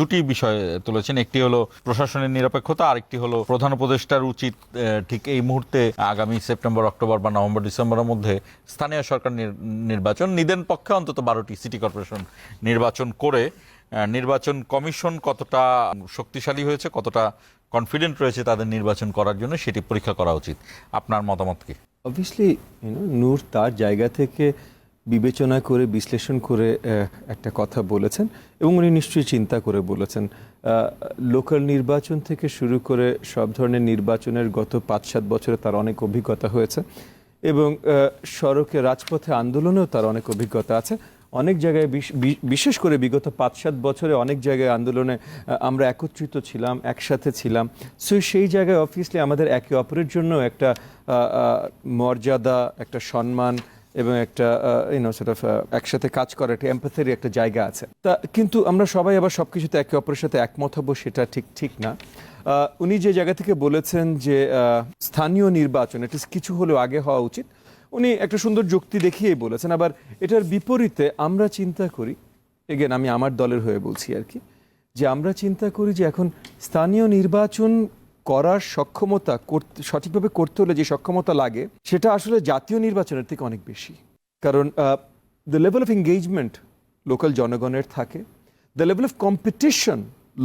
দুটি বিষয় তুলেছেন। একটি হলো প্রশাসনের নিরপেক্ষতা, আরেকটি হলো প্রধান উপদেষ্টার উচিত ঠিক এই মুহূর্তে আগামী সেপ্টেম্বর, অক্টোবর বা নভেম্বর, ডিসেম্বরের মধ্যে স্থানীয় সরকার নির- নির্বাচন, নিদেন পক্ষে অন্তত বারোটি সিটি কর্পোরেশন নির্বাচন করে নির্বাচন কমিশন কতটা শক্তিশালী হয়েছে, কতটা কনফিডেন্ট রয়েছে তাদের নির্বাচন করার জন্য সেটি পরীক্ষা করা উচিত। আপনার মতামত কি? অবভিয়াসলি নূর তার জায়গা থেকে বিবেচনা করে, বিশ্লেষণ করে একটা কথা বলেছেন এবং উনি নিশ্চয়ই চিন্তা করে বলেছেন। লোকাল নির্বাচন থেকে শুরু করে সব ধরনের নির্বাচনের গত পাঁচ সাত বছরে তার অনেক অভিজ্ঞতা হয়েছে এবং সড়কে রাজপথে আন্দোলনেও তার অনেক অভিজ্ঞতা আছে। অনেক জায়গায় বিশেষ করে বিগত পাঁচ সাত বছরে অনেক জায়গায় আন্দোলনে আমরা একত্রিত ছিলাম, একসাথে ছিলাম। সো সেই জায়গায় অবভিয়াসলি আমাদের একে অপরের জন্য একটা মর্যাদা, একটা সম্মান এবং একটা ইউনো সেট অফ একসাথে কাজ করার একটা এম্পাথের একটা জায়গা আছে। তা কিন্তু আমরা সবাই আবার সবকিছুতে একে অপরের সাথে একমত হব সেটা ঠিক ঠিক না। উনি যে জায়গা থেকে বলেছেন যে স্থানীয় নির্বাচন এটা কিছু হলেও আগে হওয়া উচিত, উনি একটা সুন্দর যুক্তি দেখিয়েই বলেছেন। আবার এটার বিপরীতে আমরা চিন্তা করি এগেন আমি আমার দলের হয়ে বলছি আর কি, যে আমরা চিন্তা করি যে এখন স্থানীয় নির্বাচন করার সক্ষমতা করতে, সঠিকভাবে করতে হলে যে সক্ষমতা লাগে, সেটা আসলে জাতীয় নির্বাচনের থেকে অনেক বেশি। কারণ the level of engagement local জনগণের থাকে the level of competition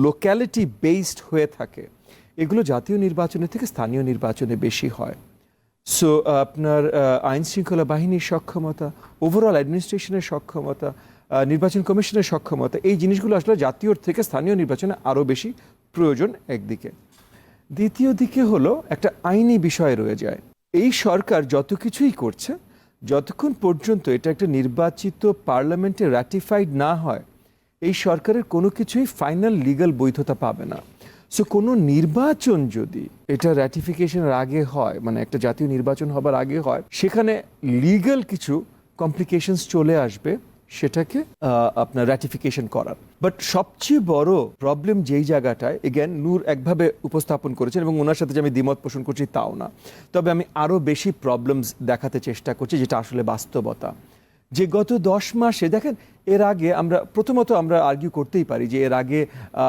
locality based হয়ে থাকে, এগুলো জাতীয় নির্বাচনের থেকে স্থানীয় নির্বাচনে বেশি হয়। সো আপনার আইন শৃঙ্খলা বাহিনীর সক্ষমতা ওভারঅল অ্যাডমিনিস্ট্রেশনের সক্ষমতা নির্বাচন কমিশনের সক্ষমতা, এই জিনিসগুলো আসলে জাতীয় থেকে স্থানীয় নির্বাচনে আরও বেশি প্রয়োজন একদিকে। দ্বিতীয় দিকে হলো একটা আইনি বিষয় রয়ে যায়। এই সরকার যত কিছুই করছে, যতক্ষণ পর্যন্ত এটা একটা নির্বাচিত পার্লামেন্টে র্যাটিফাইড না হয়, এই সরকারের কোনো কিছুই ফাইনাল লিগাল বৈধতা পাবে না। সো কোনো নির্বাচন যদি এটা র্যাটিফিকেশনের আগে হয় মানে একটা জাতীয় নির্বাচন হবার আগে হয়, সেখানে লিগ্যাল কিছু কমপ্লিকেশনস চলে আসবে। সেটাকে আপনার র্যাটিফিকেশন করার। বাট সবচেয়ে বড় প্রবলেম যেই জায়গাটায় এগেন নূর একভাবে উপস্থাপন করেছেন এবং ওনার সাথে যে আমি দ্বিমত পোষণ করছি তাও না। তবে আমি আরও বেশি প্রবলেমস দেখাতে চেষ্টা করছি, যেটা আসলে বাস্তবতা। যে গত দশ মাসে, দেখেন, এর আগে আমরা, প্রথমত আমরা আর্গিউ করতেই পারি যে এর আগে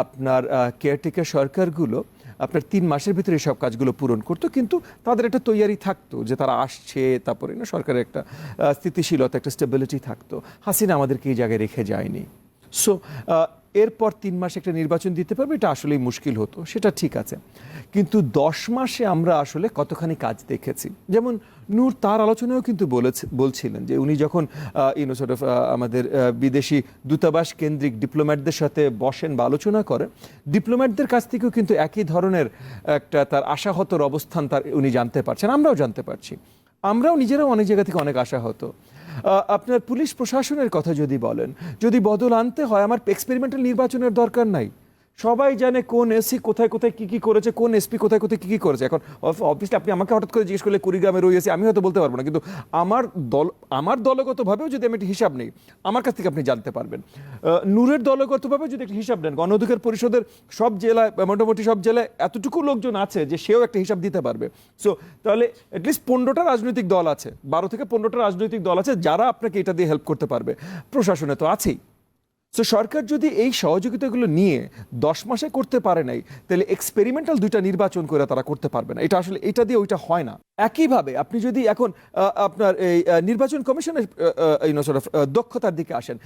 আপনার কেয়ারটেকার সরকারগুলো আপনার তিন মাসের ভিতরে সব কাজগুলো পূরণ করতো, কিন্তু তাদের একটা তৈয়ারি থাকতো যে তারা আসছে, তারপরে না সরকারের একটা স্থিতিশীলতা, একটা স্টেবিলিটি থাকতো। হাসিনা আমাদেরকে এই জায়গায় রেখে যায়নি। সো এরপর তিন মাসে একটা নির্বাচন দিতে পারবে, এটা আসলেই মুশকিল হতো, সেটা ঠিক আছে। কিন্তু দশ মাসে আমরা আসলে কতখানি কাজ দেখেছি। যেমন নূর তার আলোচনায়ও কিন্তু বলেছে, বলছিলেন যে উনি যখন ইউনো সর্ট অফ আমাদের বিদেশি দূতাবাস কেন্দ্রিক ডিপ্লোম্যাটদের সাথে বসেন বা আলোচনা করেন, ডিপ্লোম্যাটদের কাছ থেকেও কিন্তু একই ধরনের একটা তার আশাহতর অবস্থান তার উনি জানতে পারছেন, আমরাও জানতে পারছি। আমরাও নিজেরাও অনেক জায়গা থেকে অনেক আশাহত। আপনার পুলিশ প্রশাসনের কথা যদি বলেন, যদি বদল আনতে হয়, আমার এক্সপেরিমেন্টাল নির্বাচনের দরকার নাই। সবাই জানে কোন এসি কোথায় কোথায় কি কি করেছে, কোন এসপি কোথায় কোথায় কি কি করেছে। এখন অবভিয়াসলি আপনি আমাকে হঠাৎ করে জিজ্ঞেস করলে কুড়িগ্রামে রয়েছে আমি হয়তো বলতে পারব না। কিন্তু আমার দল আমার দলগতভাবেও যদি আমি একটি হিসাব নেই, আমার কাছ থেকে আপনি জানতে পারবেন। নূরের দলগতভাবেও যদি একটি হিসাব নেন গণ অধিকার পরিষদের সব জেলায়, মোটামুটি সব জেলায় এতটুকু লোকজন আছে যে সেও একটা হিসাব দিতে পারবে। সো তাহলে অ্যাটলিস্ট পনেরোটা রাজনৈতিক দল আছে, বারো থেকে পনেরোটা রাজনৈতিক দল আছে যারা আপনাকে এটা দিয়ে হেল্প করতে পারবে। প্রশাসনে তো আছেই। সো সরকার যদি এই সহযোগিতাগুলো নিয়ে দশ মাসে করতে পারে নাই, তাহলে এক্সপেরিমেন্টাল দুইটা নির্বাচন করে তারা করতে পারবে না। এটা আসলে, এটা দিয়ে ওইটা হয় না। একইভাবে আপনি যদি এখন আপনার এই নির্বাচন কমিশনের দক্ষতার দিকে আসেন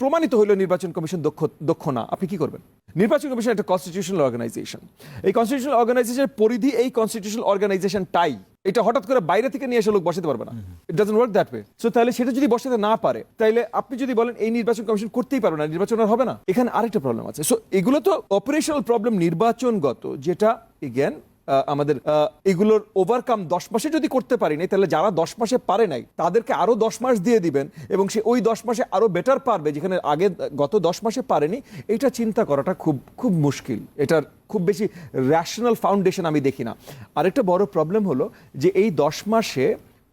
প্রমাণিত হইল নির্বাচন কমিশন দক্ষ দক্ষ না। আপনি কি করবেন? নির্বাচন কমিশন একটা কনস্টিটিউশনাল অর্গানাইজেশন এই কনস্টিটিউশনাল অর্গানাইজেশনের পরিধি এই কনস্টিটিউশনাল অর্গানাইজেশন টাই এটা হঠাৎ করে বাইরে থেকে নিয়ে এসে লোক বসাতে পারবে না। It doesn't work that way so তাহলে সেটা যদি বসাতে না পারে, তাহলে আপনি যদি বলেন এই নির্বাচন কমিশন করতেই পারবে না, নির্বাচন আর হবে না। এখানে আরেকটা প্রবলেম আছে। সো এগুলো তো অপারেশনাল প্রবলেম নির্বাচনগত, যেটা এগেন আমাদের এগুলোর ওভারকাম দশ মাসে যদি করতে পারি নাই তাহলে যারা দশ মাসে পারে নাই, তাদেরকে আরও দশ মাস দিয়ে দিবেন এবং সে ওই দশ মাসে আরও বেটার পারবে, যেখানে আগে, গত দশ মাসে পারেনি, এটা চিন্তা করাটা খুব খুব মুশকিল। এটার খুব বেশি র্যাশনাল ফাউন্ডেশন আমি দেখি না। আরেকটা বড় প্রবলেম হলো যে এই দশ মাসে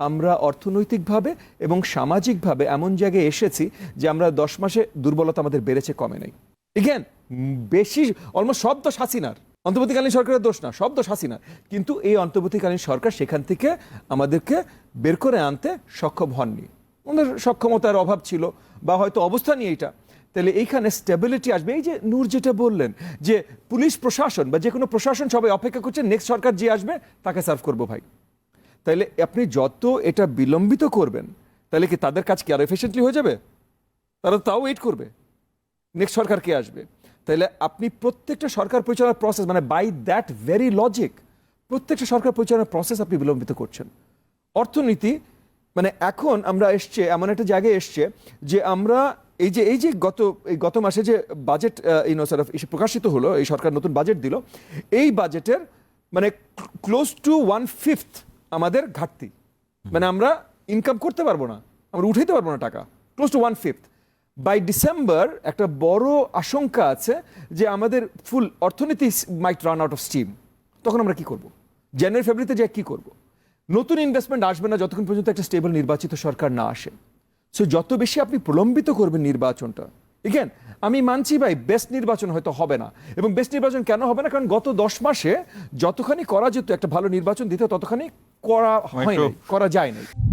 আমরা অর্থনৈতিকভাবে এবং সামাজিকভাবে এমন জায়গায় এসেছি যে আমরা দশ মাসে দুর্বলতা আমাদের বেড়েছে, কমে নাই। ইগেন বেশি অলমোস্ট সব দোষ হাসিনার অন্তর্বর্তীকালীন সরকারের দোষ না, সব দোষ হাসিনার। কিন্তু এই অন্তর্বর্তীকালীন সরকার সেখান থেকে আমাদেরকে বের করে আনতে সক্ষম হননি। ওনাদের সক্ষমতার অভাব ছিল বা হয়তো অবস্থা নিয়ে এটা। তাহলে এইখানে স্টেবিলিটি আসবে। এই যে নূর যেটা বললেন, যে পুলিশ প্রশাসন বা যে কোনো প্রশাসন সবাই অপেক্ষা করছে নেক্সট সরকার যে আসবে, তাকে সার্ভ করব ভাই। তাইলে আপনি যত এটা বিলম্বিত করবেন, তাহলে কি তাদের কাজ কি আরও এফিসিয়েন্টলি হয়ে যাবে? তারা তাও ওয়েট করবে। নেক্সট সরকার কে আসবে? তাহলে আপনি প্রত্যেকটা সরকার পরিচালনার প্রসেস মানে বাই দ্যাট ভেরি লজিক প্রত্যেকটা সরকার পরিচালনার প্রসেস আপনি বিলম্বিত করছেন। অর্থনীতি মানে এখন আমরা এসছে, এমন একটা জায়গায় এসছে যে আমরা এই যে এই যে গত, এই গত মাসে যে বাজেট ইউনো সরফ প্রকাশিত হলো, এই সরকার নতুন বাজেট দিল, এই বাজেটের মানে ক্লোজ টু ওয়ান ফিফথ আমাদের ঘাটতি। মানে আমরা ইনকাম করতে পারব না, আমরা উঠাইতে পারব না টাকা close to one fifth by December একটা বড় আশঙ্কা আছে যে আমাদের ফুল অর্থনীতি might run out of steam তখন আমরা কি করব? জানুয়ারি ফেব্রুয়ারিতে যে কি করব? নতুন ইনভেস্টমেন্ট আসবে না যতক্ষণ পর্যন্ত একটা স্টেবল নির্বাচিত সরকার না আসে। সো যত বেশি আপনি প্রলম্বিত করবেন নির্বাচনটা ইগেন আমি মানছি ভাই বেস্ট নির্বাচন হয়তো হবে না। এবং বেস্ট নির্বাচন কেন হবে না? কারণ গত দশ মাসে যতখানি করা যেত একটা ভালো নির্বাচন দিতে ততখানি করা হয়নি করা যায় নাই